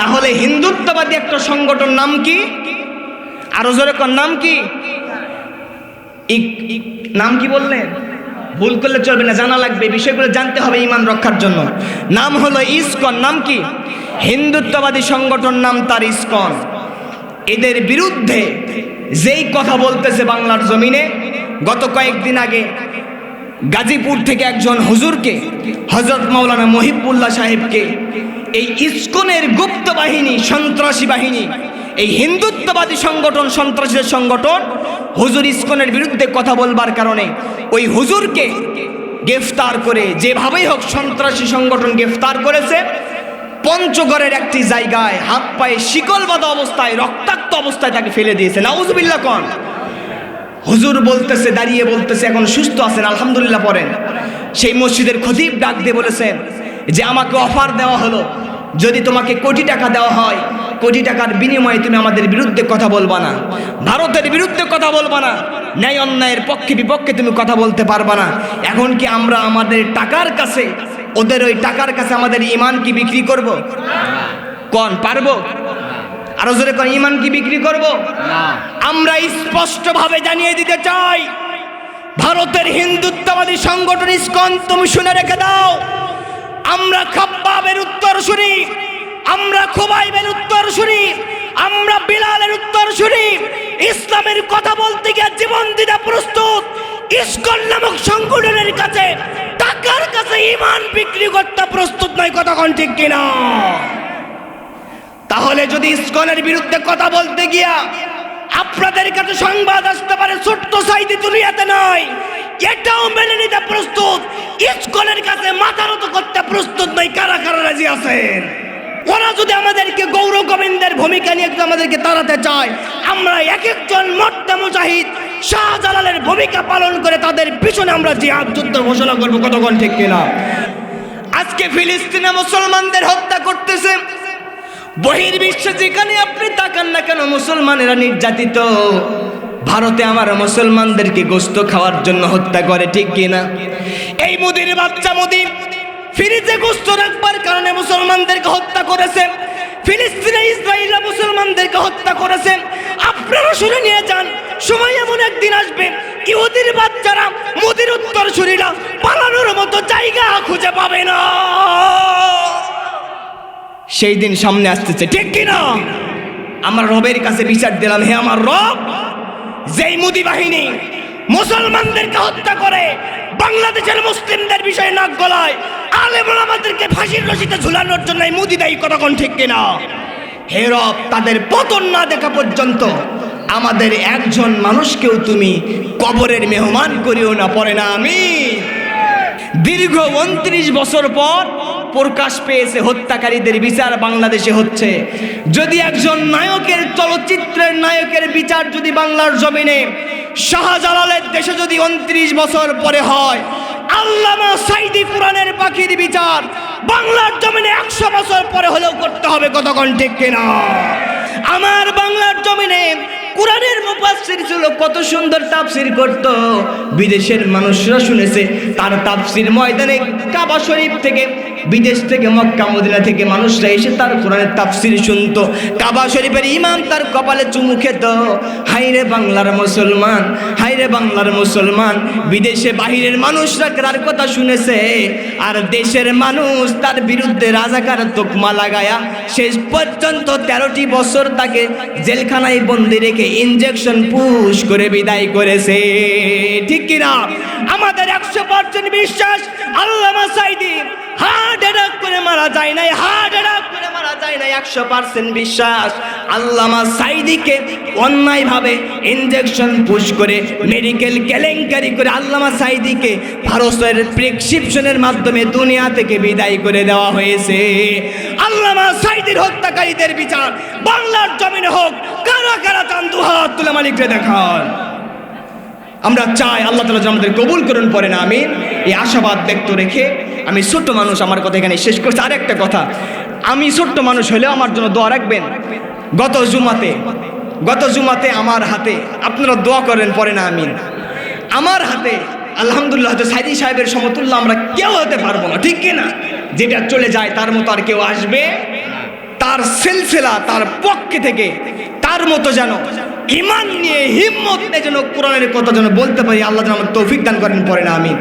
তাহলে হিন্দুত্ববাদী একটা সংগঠন নাম কি? আরও জোরে কর, নাম কি? নাম কি বললেন ভুল করলে চলবে না, জানা লাগবে, বিষয়গুলো জানতে হবে ইমান রক্ষার জন্য। নাম হলো ইসকন, নাম কি? হিন্দুত্ববাদী সংগঠন নাম তার ইসকন। এদের বিরুদ্ধে যেই কথা বলতেছে বাংলার জমিনে, গত কয়েকদিন আগে গাজীপুর থেকে একজন হুজুরকে হজরত মাওলানা মহিবুল্লাহ সাহেবকে এই ইস্কনের গুপ্ত বাহিনী, সন্ত্রাসী বাহিনী, এই হিন্দুত্ববাদী সংগঠন, সন্ত্রাসীদের সংগঠন হুজুর ইস্কনের বিরুদ্ধে কথা বলবার কারণে ওই হুজুরকে গ্রেফতার করে, যেভাবেই হোক সন্ত্রাসী সংগঠন গ্রেফতার করেছে, পঞ্চগড়ের একটি জায়গায় হাত পায়ে শিকল বাঁধা অবস্থায়, রক্তাক্ত অবস্থায় তাকে ফেলে দিয়েছে। নাউজুবিল্লাহ কন। হুজুর বলতেছে, দাঁড়িয়ে বলতেছে, এখন সুস্থ আছেন, আলহামদুলিল্লাহ পড়েন। সেই মসজিদের খতিব ডাক দিয়ে বলেছেন যে, আমাকে অফার দেওয়া হলো। যদি তোমাকে কোটি টাকা দেওয়া হয় কোটি টাকার বিনিময়ে তুমি আমাদের বিরুদ্ধে কথা বলবা না। ভারতের বিরুদ্ধে কথা বলবা না। ন্যায় অন্যায়ের পক্ষে বিপক্ষে তুমি কথা বলতে পারবা না। এখন কি আমরা আমাদের টাকার কাছে ওদের ওই টাকার কাছে আমাদের ইমান কি বিক্রি করব? কন পারব? আরও জোরে কন ইমান কি বিক্রি করব? আমরা স্পষ্টভাবে জানিয়ে দিতে চাই ভারতের হিন্দুত্ববাদী সংগঠন ইসকন তুমি শুনে রেখে দাও। আমরা খাব্বাবের উত্তর শুনি। আমরা খুবাইবের উত্তর শুনি। আমরা বিলালের উত্তর শুনি। ইসলামের কথা বলতে গিয়ে জীবন দিতে প্রস্তুত। ইসকন নামক সংগঠনের কাছে টাকার কাছে ইমান বিক্রি করতে প্রস্তুত নয় কতক্ষণ ঠিক কিনা? তাহলে যদি ইসকনের বিরুদ্ধে কথা বলতে গিয়া আপনাদের কাছে সংবাদ আসতে পারে, ছোট্ট সাইদি দুনিয়াতে নয় এটাও মেনে নিতে প্রস্তুত। ইসকনের কাছে মাথা নত করতে প্রস্তুত নয় কারা কারা রাজি ওরা যদি আমাদেরকে গৌর গোবিন্দের ভূমিকা নিয়ে একটু আমাদেরকে তাড়াতে চায়, আমরা এক একজন মর্তা মুজাহিদ শাহজালালের ভূমিকা পালন করে তাদের পিছনে আমরা জিহাদ, যুদ্ধ ঘোষণা করব। কতক্ষণ ঠিক কিনা? আজকে ফিলিস্তিনে মুসলমানদের হত্যা করতেছে। বহির্বিশ্বে যেখানে আপনি তাকান না কেন মুসলমানেরা নির্যাতিত। ভারতে আমার মুসলমানদেরকে গোস্ত খাওয়ার জন্য হত্যা করে, ঠিক কিনা? এই মুদির বাচ্চা মুদির ফিরিতে গোস্ত রাখবার কারণে মুসলমানদেরকে হত্যা করেছে। ফিলিস্তিনে ইসরায়েলরা মুসলমানদেরকে হত্যা করেছে। আপনারা শুনে নিয়ে যান, সময় এমন একদিন আসবে, ইহুদির বাচ্চারা মুদির উত্তর শুনিরা পালানোর মতো জায়গা খুঁজে পাবে না। সেই দিন সামনে আসতেছে, ঠিক কিনা? আমার রবের কাছে বিচার দিলাম, হে আমার রব, যেই মুদি বাহিনী মুসলমানদেরকে হত্যা করে, বাংলাদেশের মুসলিমদের বিষয়ে নাক গলায় আলেমুল আমাদেরকে ফাঁসির রশিতে ঝুলানোর জন্য এই মুদি দায়ী কতক্ষণ ঠিক কিনা? হে রব, তাদের পতন না দেখা পর্যন্ত আমাদের একজন মানুষকেও তুমি কবরের মেহমান করিও না, পড়ে না আমি দীর্ঘ উনত্রিশ বছর পর প্রকাশ পেয়েছে হত্যাকারীদের বিচার বাংলাদেশে হচ্ছে। যদি একজন নায়কের চলচ্চিত্রের নায়কের বিচার যদি বাংলার জমিনে শাহজালালের দেশে যদি উনত্রিশ বছর পরে হয় আল্লামা সাইদি কোরআনের পাখির বিচার। বাংলার জমিনে একশো বছর পরে হলেও করতে হবে কতক্ষণ ঠিক কিনা? আমার বাংলার জমিনে কোরআনের মুফাসসির ছিল, কত সুন্দর তাফসির করত। বিদেশের মানুষরা শুনেছে, তার তাফসির ময়দানে কাবা শরীফ থেকে বিদেশ থেকে মক্কা মদিনা থেকে মানুষরা এসে তার কোরআনের তাফসির শুনতো। কাবা শরীফের ইমাম তার কপালে চুমু খেত। হাইরে বাংলার মুসলমান হাইরে বাংলার মুসলমান। বিদেশে বাহিরের মানুষরা তার কথা শুনেছে? আর দেশের মানুষ তার বিরুদ্ধে রাজাকার তোকমা লাগায়া শেষ পর্যন্ত তেরোটি বছর তাকে জেলখানায় বন্দি রেখে ইনজেকশন পুশ করে বিদায় করেছে। ঠিক কিনা? আমাদের একশো পার্সেন্ট বিশ্বাস আল্লামা সাইদি যায় নাই, হার্ট অ্যাটাক করে মারা যায় নাই, একশো পার্সেন্ট বিশ্বাস। আল্লামা সাইদিকে অন্যায়ভাবে ইনজেকশন পুশ করে মেডিকেল কেলেঙ্কারি করে আল্লামা সাইদিকে ভারতের প্রেসক্রিপশনের মাধ্যমে দুনিয়া থেকে বিদায় করে দেওয়া হয়েছে। আল্লামা সাইদির হত্যাকারীদের বিচার বাংলার জমিনে হোক, কারা কারা চান দুহাত তুলে মালিককে দেখান। আমরা চাই আল্লাহ তালা আমাদের কবুল করুন পরে না আমি এই আশাবাদ ব্যক্ত রেখে আমি ছোট্ট মানুষ, আমার কথা এখানে শেষ করছি। আরেকটা কথা, আমি ছোট্ট মানুষ হলেও আমার জন্য দোয়া রাখবেন। গত জুমাতে গত জুমাতে আমার হাতে আপনারা দোয়া করেন পরে না আমিন। আমার হাতে, আলহামদুলিল্লাহ, হয়তো সাইদি সাহেবের সমতুল্য আমরা কেউ হতে পারব না, ঠিক কিনা? যেটা চলে যায়, তার মতো আর কেউ আসবে তার সিলসিলা, তার পক্ষে থেকে, তার মতো যেন ইমান নিয়ে, হিম্মত নিয়ে যেন কোরআনের কথা যেন বলতে পারি, আল্লাহ যেন আমার তৌফিক দান করেন পরে না আমি